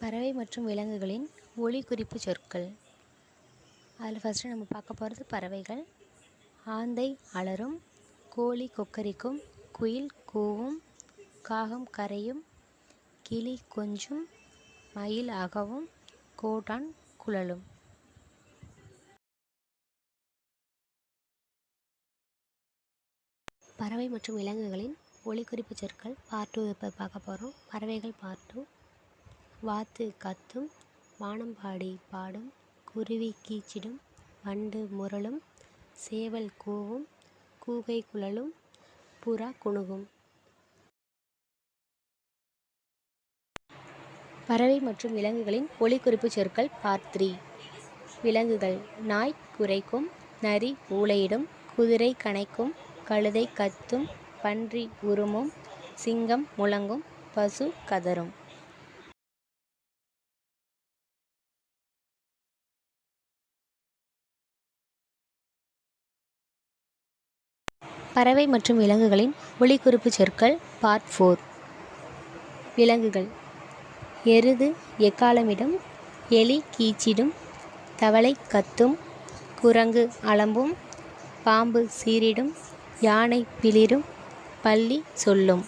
பறவை மற்றும் விலங்குகளின் ஒலி குறிப்பு சொற்கள். அதில் ஃபஸ்ட்டு நம்ம பார்க்க போகிறது பறவைகள். ஆந்தை அலரும் கோழி கொக்கரிக்கும் குயில் கூவும் காகம் கரையும் கிளி கொஞ்சும் மயில் அகவும் கோட்டான் குழலும். பறவை மற்றும் விலங்குகளின் ஒலிக்குறிப்பு சொற்கள் பார்ட் டூ இப்போ பார்க்க போகிறோம் பறவைகள் பார்ட் டூ வாத்து கத்தும் வானம்பாடி பாடும் குருவி கீச்சிடும் வண்டு முரளும் சேவல் கூவும் கூகை குழலும் புறா குணுகும். பறவை மற்றும் விலங்குகளின் ஒளிக்குறிப்பு சொற்கள் பார்ட் த்ரீ விலங்குகள் நாய் குறைக்கும் நரி ஊளையிடும் குதிரை கனைக்கும் கழுதை கத்தும் பன்றி உருமும் சிங்கம் முழங்கும் பசு கதறும். பறவை மற்றும் விலங்குகளின் ஒலிக்குறிப்பு சொற்கள் பார்ட் ஃபோர் விலங்குகள். எருது எக்காலமிடும் எலி கீச்சிடும் தவளை கத்தும் குரங்கு அலம்பும் பாம்பு சீரிடும் யானை பிளிரும் பள்ளி சொல்லும்.